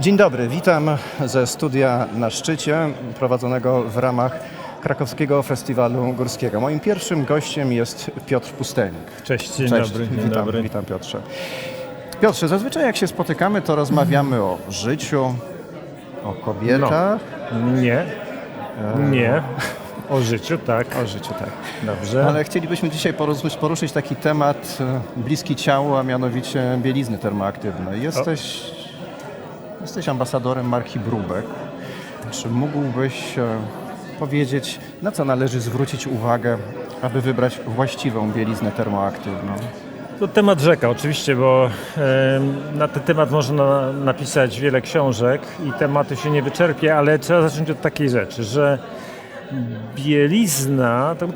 Dzień dobry, witam ze studia na szczycie prowadzonego w ramach Krakowskiego Festiwalu Górskiego. Moim pierwszym gościem jest Piotr Pustelnik. Cześć, dzień Cześć, dobry. Dzień witam, dobry. witam Piotrze. Piotrze, zazwyczaj jak się spotykamy, to rozmawiamy o życiu, o kobietach, Nie, nie. O życiu, tak. o życiu, tak. Dobrze. Ale chcielibyśmy dzisiaj poruszyć, poruszyć taki temat e, bliski ciału, a mianowicie bielizny termoaktywnej. Jesteś, jesteś ambasadorem marki Brubek. Czy mógłbyś e, powiedzieć, na co należy zwrócić uwagę, aby wybrać właściwą bieliznę termoaktywną? To temat rzeka oczywiście, bo na ten temat można napisać wiele książek i tematu się nie wyczerpie, ale trzeba zacząć od takiej rzeczy, że bielizna to,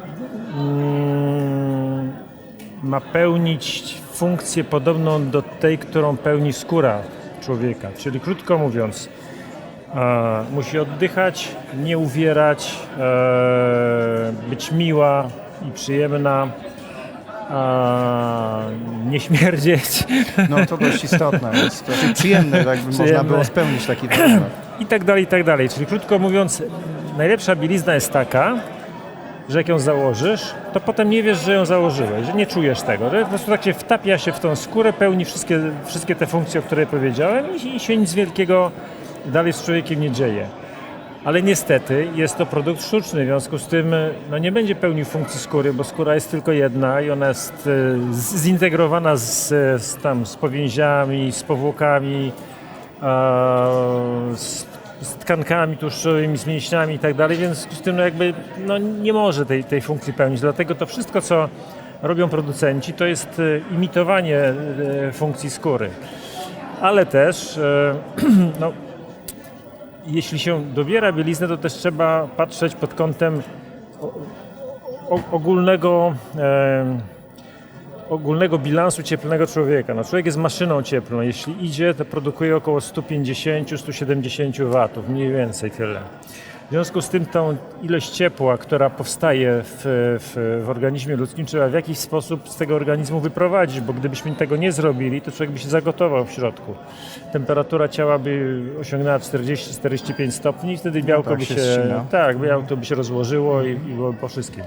mm, ma pełnić funkcję podobną do tej, którą pełni skóra człowieka. Czyli krótko mówiąc, e, musi oddychać, nie uwierać, e, być miła i przyjemna, a nie śmierdzieć No to dość istotne jest. To przyjemne, jakby można Przyjemne. było spełnić taki warunek. i tak dalej, i tak dalej. Czyli krótko mówiąc, najlepsza bielizna jest taka, że jak ją założysz, to potem nie wiesz, że ją założyłeś, że nie czujesz tego. Że po prostu tak się wtapia się w tą skórę, pełni wszystkie, wszystkie te funkcje, o których powiedziałem i, i się nic wielkiego dalej z człowiekiem nie dzieje. Ale niestety jest to produkt sztuczny, w związku z tym no, nie będzie pełnił funkcji skóry, bo skóra jest tylko jedna i ona jest z- zintegrowana z, z, tam, z powięziami, z powłokami, e, z, z tkankami tłuszczowymi, z mięśniami i tak dalej, więc z tym no, jakby no, nie może tej, tej funkcji pełnić. Dlatego to wszystko, co robią producenci, to jest e, imitowanie e, funkcji skóry. Ale też e, no, jeśli się dobiera bieliznę, to też trzeba patrzeć pod kątem ogólnego, ogólnego bilansu cieplnego człowieka. No, człowiek jest maszyną cieplną. Jeśli idzie, to produkuje około 150-170 watów, mniej więcej tyle. W związku z tym tą ilość ciepła, która powstaje w, w, w organizmie ludzkim, trzeba w jakiś sposób z tego organizmu wyprowadzić, bo gdybyśmy tego nie zrobili, to człowiek by się zagotował w środku. Temperatura ciała by osiągnęła 40-45 stopni i wtedy białko tak by się się, tak, białko by się rozłożyło i, i byłoby po wszystkim.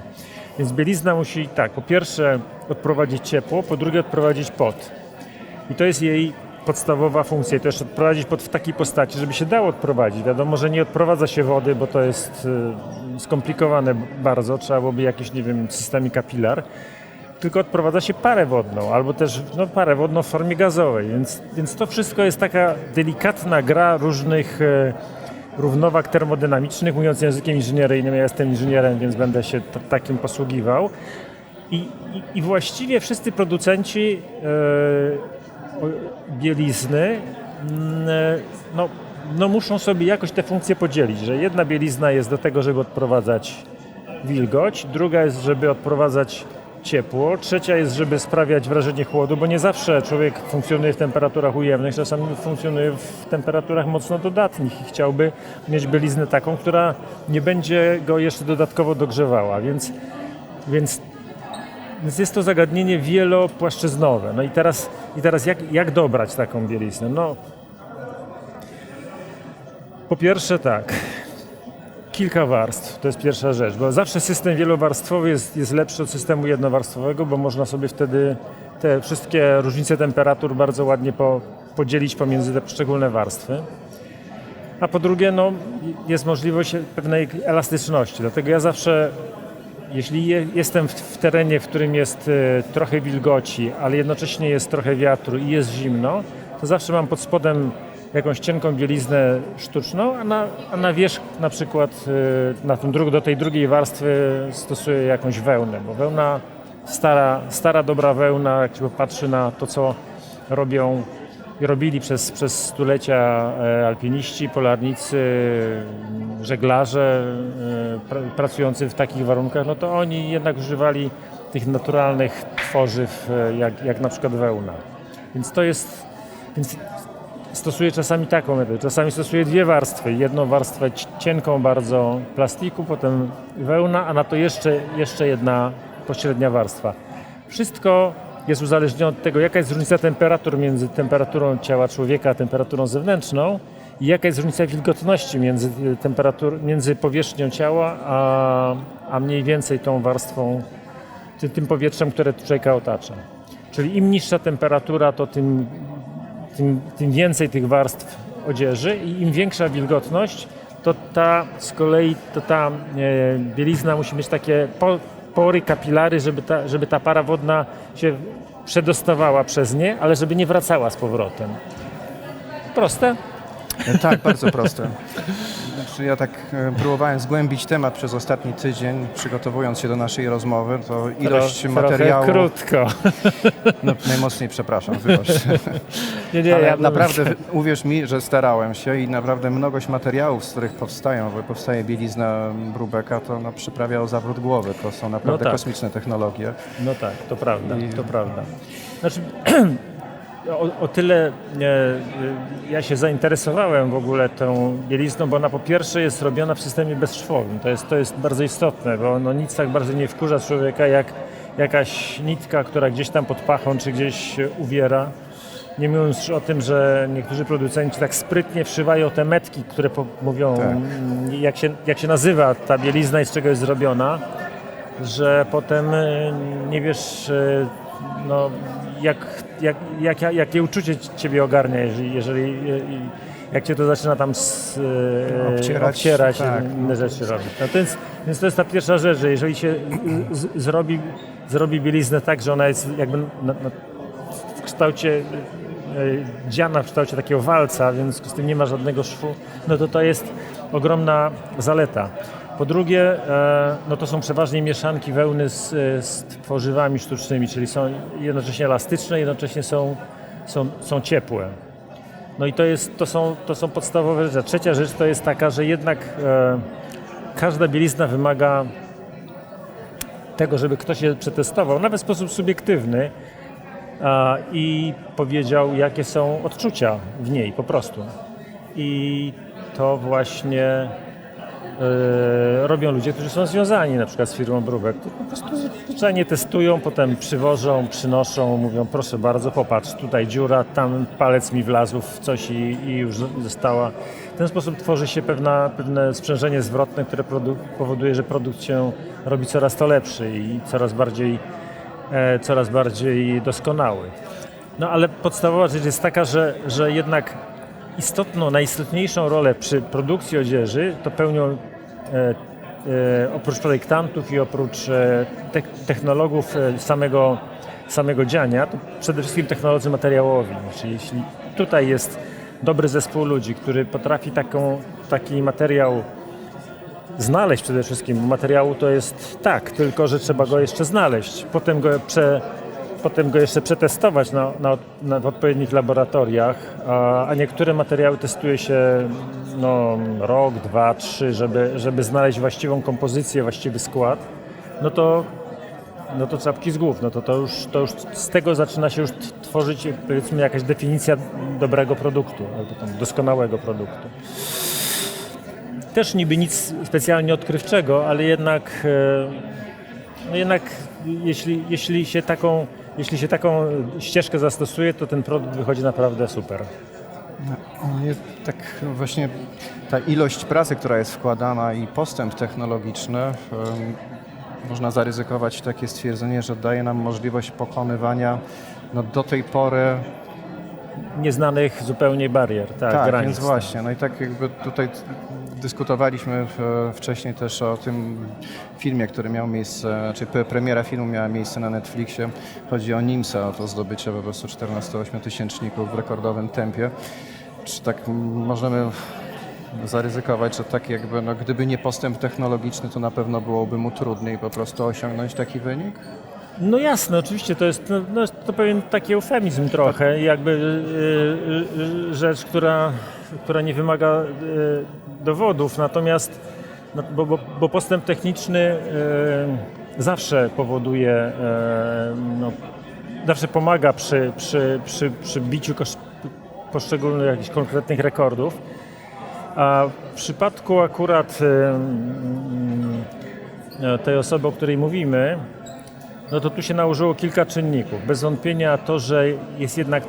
Więc bielizna musi tak, po pierwsze odprowadzić ciepło, po drugie odprowadzić pot. I to jest jej podstawowa funkcja. Jeszcze odprowadzić pod w takiej postaci, żeby się dało odprowadzić. Wiadomo, że nie odprowadza się wody, bo to jest y, skomplikowane bardzo. Trzeba byłoby jakiś, nie wiem, system kapilar. Tylko odprowadza się parę wodną, albo też no, parę wodną w formie gazowej. Więc, więc to wszystko jest taka delikatna gra różnych e, równowag termodynamicznych. Mówiąc językiem inżynieryjnym, ja jestem inżynierem, więc będę się takim posługiwał. I, i, I właściwie wszyscy producenci o- bielizny e, no, no muszą sobie jakoś te funkcje podzielić, że jedna bielizna jest do tego, żeby odprowadzać wilgoć, druga jest, żeby odprowadzać ciepło, trzecia jest, żeby sprawiać wrażenie chłodu, bo nie zawsze człowiek funkcjonuje w temperaturach ujemnych, czasami funkcjonuje w temperaturach mocno dodatnich i chciałby mieć bieliznę taką, która nie będzie go jeszcze dodatkowo dogrzewała, więc, więc więc jest to zagadnienie wielopłaszczyznowe. No i teraz, i teraz jak, jak dobrać taką bieliznę? No, po pierwsze tak, kilka warstw, to jest pierwsza rzecz, bo zawsze system wielowarstwowy jest, jest lepszy od systemu jednowarstwowego, bo można sobie wtedy te wszystkie różnice temperatur bardzo ładnie po, podzielić pomiędzy te poszczególne warstwy. A po drugie, no, jest możliwość pewnej elastyczności, dlatego ja zawsze jeśli je, jestem w, w terenie, w którym jest e, trochę wilgoci, ale jednocześnie jest trochę wiatru i jest zimno, to zawsze mam pod spodem jakąś cienką bieliznę sztuczną, a na, a na wierzch na przykład e, na tym dru, do tej drugiej warstwy stosuję jakąś wełnę, bo wełna, stara, stara dobra wełna, jak się popatrzy na to, co robią robili przez, przez stulecia e, alpiniści, polarnicy, żeglarze e, pra, pracujący w takich warunkach, no to oni jednak używali tych naturalnych tworzyw, e, jak, jak na przykład wełna. Więc to jest, więc stosuję czasami taką metodę, czasami stosuję dwie warstwy. Jedną warstwę ci- cienką bardzo plastiku, potem wełna, a na to jeszcze, jeszcze jedna pośrednia warstwa. Wszystko jest uzależnione od tego, jaka jest różnica temperatur między temperaturą ciała człowieka a temperaturą zewnętrzną i jaka jest różnica wilgotności między, y, temperatur, między powierzchnią ciała, a, a mniej więcej tą warstwą, ty, tym powietrzem, które człowieka otacza. Czyli im niższa temperatura, to tym, tym, tym więcej tych warstw odzieży i im większa wilgotność, to ta z kolei to ta e, bielizna musi mieć takie po, pory, kapilary, żeby ta, żeby ta para wodna się przedostawała przez nie, ale żeby nie wracała z powrotem. Proste? Tak, bardzo proste. Znaczy, ja tak e, próbowałem zgłębić temat przez ostatni tydzień, przygotowując się do naszej rozmowy, to ilość Tro- materiału... Krótko. No, najmocniej przepraszam, wybacz. Nie, nie, Ale ja naprawdę, uwierz mi, że starałem się i naprawdę mnogość materiałów, z których powstają, bo powstaje bielizna Brubeka, to no, przyprawia o zawrót głowy. To są naprawdę tak. kosmiczne technologie. No tak, to prawda, I- to prawda. Znaczy, o, o tyle e, e, ja się zainteresowałem w ogóle tą bielizną, bo ona po pierwsze jest robiona w systemie bezszwowym. To jest, to jest bardzo istotne, bo no, nic tak bardzo nie wkurza człowieka jak jakaś nitka, która gdzieś tam pod pachą czy gdzieś uwiera. Nie mówiąc już o tym, że niektórzy producenci tak sprytnie wszywają te metki, które mówią, Tak. jak, się, jak się nazywa ta bielizna i z czego jest zrobiona że potem e, nie wiesz, no, jak, jak, jak, jakie uczucie ciebie ogarnia, jeżeli, jeżeli jak cię to zaczyna tam s, e, Obcierać, obcierać tak. i inne rzeczy robić. No to jest, więc to jest ta pierwsza rzecz, że jeżeli się z, zrobi, zrobi bieliznę tak, że ona jest jakby na, na, w kształcie e, dziana w kształcie takiego walca, w związku z tym nie ma żadnego szwu, no to to jest ogromna zaleta. Po drugie, e, no to są przeważnie mieszanki wełny z, e, z tworzywami sztucznymi, czyli są jednocześnie elastyczne, jednocześnie są, są, są ciepłe. No i to, jest, to, są, to są podstawowe rzeczy. Trzecia rzecz to jest taka, że jednak e, każda bielizna wymaga tego, żeby ktoś je przetestował, nawet w sposób subiektywny a, i powiedział, jakie są odczucia w niej po prostu. I to właśnie robią ludzie, którzy są związani na przykład z firmą Brubek. To po prostu zwyczajnie testują, potem przywożą, przynoszą, mówią proszę bardzo, popatrz, tutaj dziura, tam palec mi wlazł w coś i, i już została. W ten sposób tworzy się pewna, pewne sprzężenie zwrotne, które powoduje, że produkt się robi coraz to lepszy i coraz bardziej, e, coraz bardziej doskonały. No ale podstawowa rzecz jest taka, że, że jednak istotną, najistotniejszą rolę przy produkcji odzieży to pełnią e, e, oprócz projektantów i oprócz e, te, technologów e, samego, samego dziania, to przede wszystkim technolodzy materiałowi. Czyli jeśli tutaj jest dobry zespół ludzi, który potrafi taką, taki materiał znaleźć przede wszystkim, materiału to jest tak, tylko że trzeba go jeszcze znaleźć, potem go, prze, potem go jeszcze przetestować na, na, na, odpowiednich laboratoriach, a, a niektóre materiały testuje się no, rok, dwa, trzy, żeby, żeby znaleźć właściwą kompozycję, właściwy skład, no to no to czapki z głów, no to, to, już, to już z tego zaczyna się już tworzyć powiedzmy jakaś definicja dobrego produktu, albo doskonałego produktu. Też niby nic specjalnie odkrywczego, ale jednak, e, no jednak jeśli, jeśli, się taką, jeśli się taką ścieżkę zastosuje, to ten produkt wychodzi naprawdę super. Nie, tak właśnie ta ilość pracy, która jest wkładana i postęp technologiczny, można zaryzykować takie stwierdzenie, że daje nam możliwość pokonywania no, do tej pory Nieznanych zupełnie barier, tak, Tak, granic. więc właśnie. No i tak jakby tutaj dyskutowaliśmy wcześniej też o tym filmie, który miał miejsce, czy pre- premiera filmu miała miejsce na Netflixie. Chodzi o Nimsa, o to zdobycie po prostu 14-8 tysięczników w rekordowym tempie. Czy tak możemy zaryzykować, że tak jakby, no, gdyby nie postęp technologiczny, to na pewno byłoby mu trudniej po prostu osiągnąć taki wynik? No jasne, oczywiście to jest no, no, to pewien taki eufemizm trochę, jakby y, y, y, rzecz, która, która nie wymaga y, dowodów, natomiast no, bo, bo, bo postęp techniczny y, zawsze powoduje, y, no, zawsze pomaga przy, przy, przy, przy biciu poszczególnych jakichś konkretnych rekordów. A w przypadku akurat y, tej osoby, o której mówimy, no to tu się nałożyło kilka czynników. Bez wątpienia to, że jest jednak e,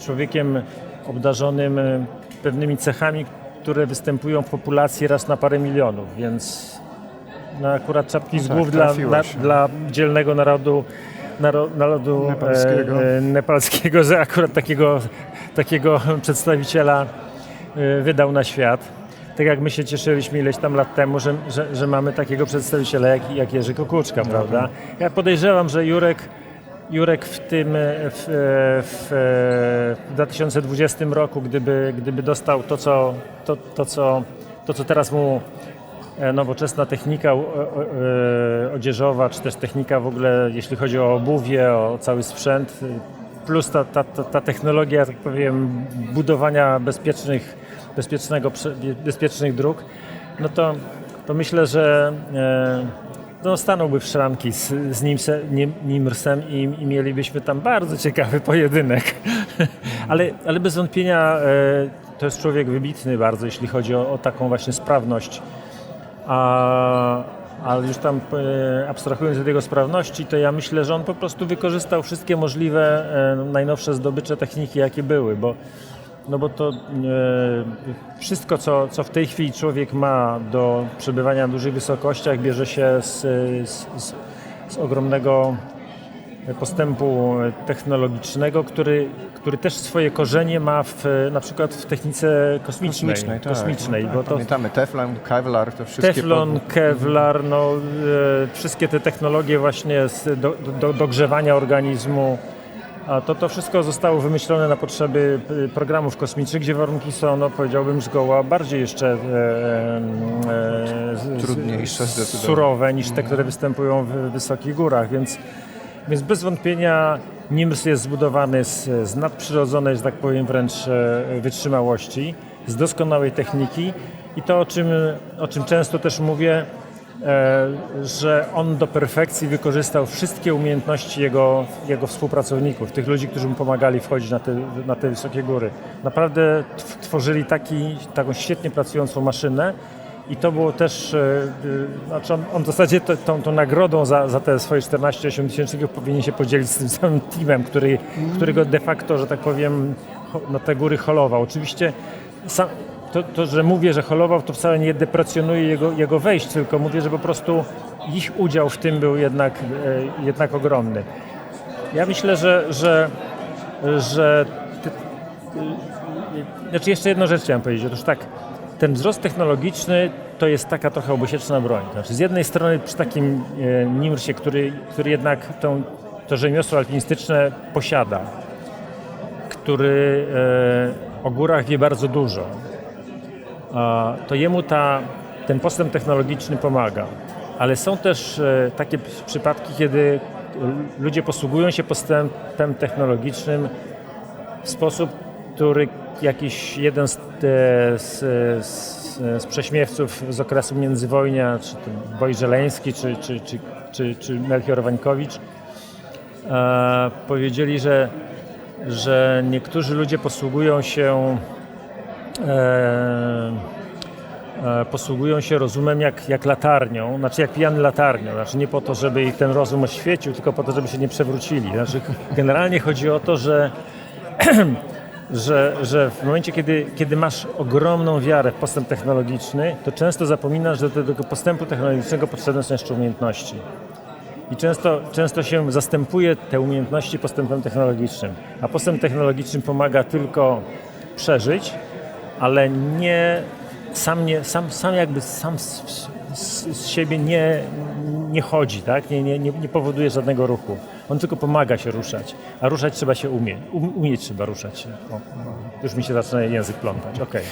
człowiekiem obdarzonym e, pewnymi cechami, które występują w populacji raz na parę milionów, więc no akurat czapki z Tak, głów dla, trafiło na, dla dzielnego narodu, naro, narodu Nepalskiego. E, e, nepalskiego, że akurat takiego, takiego przedstawiciela e, wydał na świat. Tak jak my się cieszyliśmy ileś tam lat temu, że, że, że mamy takiego przedstawiciela jak, jak Jerzy Kukuczka, prawda? Ja podejrzewam, że Jurek, Jurek w tym e, w, e, w, e, w 2020 roku, gdyby, gdyby dostał to co, to, to, co, to, co teraz mu e, nowoczesna technika e, odzieżowa, czy też technika w ogóle, jeśli chodzi o obuwie, o cały sprzęt, plus ta, ta, ta, ta technologia, tak powiem, budowania bezpiecznych, bezpiecznego, bezpiecznych dróg, no to, to myślę, że e, no, stanąłby w szranki z, z Nim, Nimrsem i, i mielibyśmy tam bardzo ciekawy pojedynek. ale, ale bez wątpienia e, to jest człowiek wybitny bardzo, jeśli chodzi o, o taką właśnie sprawność. A, ale już tam e, abstrahując od jego sprawności, to ja myślę, że on po prostu wykorzystał wszystkie możliwe e, najnowsze zdobycze techniki, jakie były, bo, no bo to e, wszystko, co, co w tej chwili człowiek ma do przebywania na dużych wysokościach, bierze się z, z, z, z ogromnego postępu technologicznego, który, który też swoje korzenie ma w, na przykład w technice kosmicznej. Kosmicznej, tak. kosmicznej, no, bo tak. to Pamiętamy Teflon, Kevlar, to wszystkie... Teflon, pod- Kevlar, no, e, wszystkie te technologie właśnie z, do, do, dogrzewania organizmu, a to, to wszystko zostało wymyślone na potrzeby e, programów kosmicznych, gdzie warunki są, no, powiedziałbym, zgoła bardziej jeszcze e, e, Trudniejsze surowe niż te, które występują w wysokich górach, więc, więc bez wątpienia Nims jest zbudowany z, z nadprzyrodzonej, że tak powiem, wręcz e, wytrzymałości, z doskonałej techniki i to, o czym, o czym często też mówię, że on do perfekcji wykorzystał wszystkie umiejętności jego, jego współpracowników, tych ludzi, którzy mu pomagali wchodzić na te, na te wysokie góry. Naprawdę tw- tworzyli taki, taką świetnie pracującą maszynę i to było też, e, e, znaczy on, on w zasadzie to, tą, tą nagrodą za, za te swoje 14-8 tysięczników powinien się podzielić z tym samym teamem, który, który go de facto, że tak powiem, na te góry holował. Oczywiście sam, to, to, że mówię, że holował, to wcale nie deprecjonuje jego, jego wejść, tylko mówię, że po prostu ich udział w tym był jednak, e, jednak ogromny. Ja myślę, że, że, że y, znaczy jeszcze jedną rzecz chciałem powiedzieć. Otóż tak, ten wzrost technologiczny to jest taka trochę obusieczna broń. Znaczy z jednej strony przy takim e, Nimrsie, który, który jednak tą, to rzemiosło alpinistyczne posiada, który e, o górach wie bardzo dużo, to jemu ta, ten postęp technologiczny pomaga. Ale są też e, takie przypadki, kiedy e, ludzie posługują się postępem technologicznym w sposób, który jakiś jeden z, e, z, z, z prześmiewców z okresu międzywojnia, czy to Woj Żeleński, czy, czy, czy, czy, czy Melchior Wańkowicz, powiedzieli, że, że niektórzy ludzie posługują się posługują się rozumem jak, jak latarnią, znaczy jak pijany latarnią, znaczy nie po to, żeby ich ten rozum oświecił, tylko po to, żeby się nie przewrócili. Znaczy generalnie chodzi o to, że że, że w momencie, kiedy, kiedy masz ogromną wiarę w postęp technologiczny, to często zapominasz, że do tego postępu technologicznego potrzebne są jeszcze umiejętności. I często, często się zastępuje te umiejętności postępem technologicznym. A postęp technologiczny pomaga tylko przeżyć, ale nie sam, nie, sam, sam jakby sam z, z, z siebie nie, nie chodzi, tak? nie, nie, nie, powoduje żadnego ruchu. On tylko pomaga się ruszać, a ruszać trzeba się umieć. Um, umieć trzeba ruszać się. O, już mi się zaczyna język plątać, okej.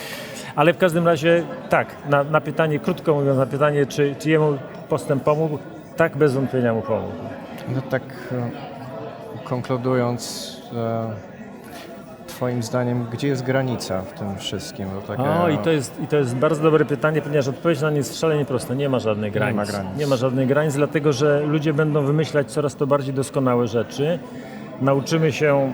Ale w każdym razie tak, na, na pytanie, krótko mówiąc, na pytanie, czy, czy jemu postęp pomógł, tak bez wątpienia mu pomógł. No tak e, konkludując, e, Twoim zdaniem, gdzie jest granica w tym wszystkim? Takie, O, i to, jest, i to jest bardzo dobre pytanie, ponieważ odpowiedź na nie jest szalenie prosta. Nie ma żadnej granic. ma granic. Nie ma żadnej granic, dlatego że ludzie będą wymyślać coraz to bardziej doskonałe rzeczy. Nauczymy się,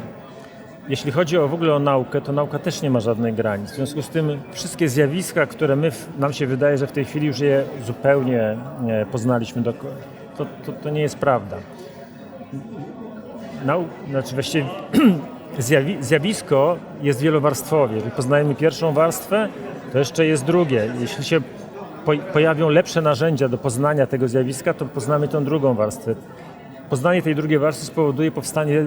jeśli chodzi o w ogóle o naukę, to nauka też nie ma żadnej granic. W związku z tym wszystkie zjawiska, które my, nam się wydaje, że w tej chwili już je zupełnie e, poznaliśmy, do, to, to, to nie jest prawda. Nau, znaczy właściwie zjawisko jest wielowarstwowe. Jeżeli poznajemy pierwszą warstwę, to jeszcze jest drugie. Jeśli się po, pojawią lepsze narzędzia do poznania tego zjawiska, to poznamy tą drugą warstwę. Poznanie tej drugiej warstwy spowoduje powstanie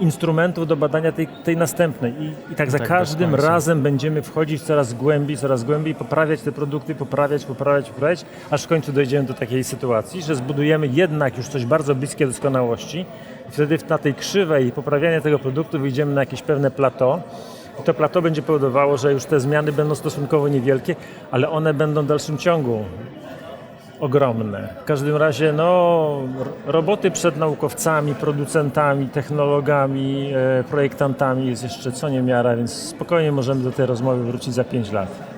instrumentów do badania tej, tej następnej. I, i tak za Tak, każdym razem będziemy wchodzić coraz głębiej, coraz głębiej, poprawiać te produkty, poprawiać, poprawiać, poprawiać, aż w końcu dojdziemy do takiej sytuacji, że zbudujemy jednak już coś bardzo bliskie doskonałości. Wtedy na tej krzywej poprawiania tego produktu wyjdziemy na jakieś pewne plateau. I to plateau będzie powodowało, że już te zmiany będą stosunkowo niewielkie, ale one będą w dalszym ciągu ogromne. W każdym razie no, roboty przed naukowcami, producentami, technologami, e, projektantami jest jeszcze co niemiara, więc spokojnie możemy do tej rozmowy wrócić za 5 lat.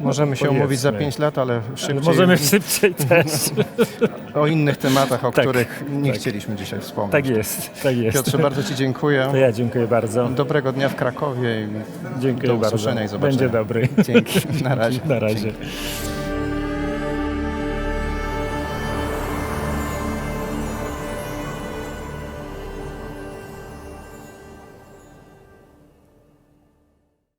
Możemy się umówić za 5 lat, ale szybciej Możemy szybciej też. o innych tematach, o Tak, których nie tak. chcieliśmy dzisiaj wspomnieć. tak jest, tak jest. Piotrze, bardzo Ci dziękuję. To ja dziękuję bardzo. Dobrego dnia w Krakowie i Dziękuję do bardzo. usłyszenia i zobaczenia. Będzie dobry. Dzięki. Na razie. Na razie. Dzięki.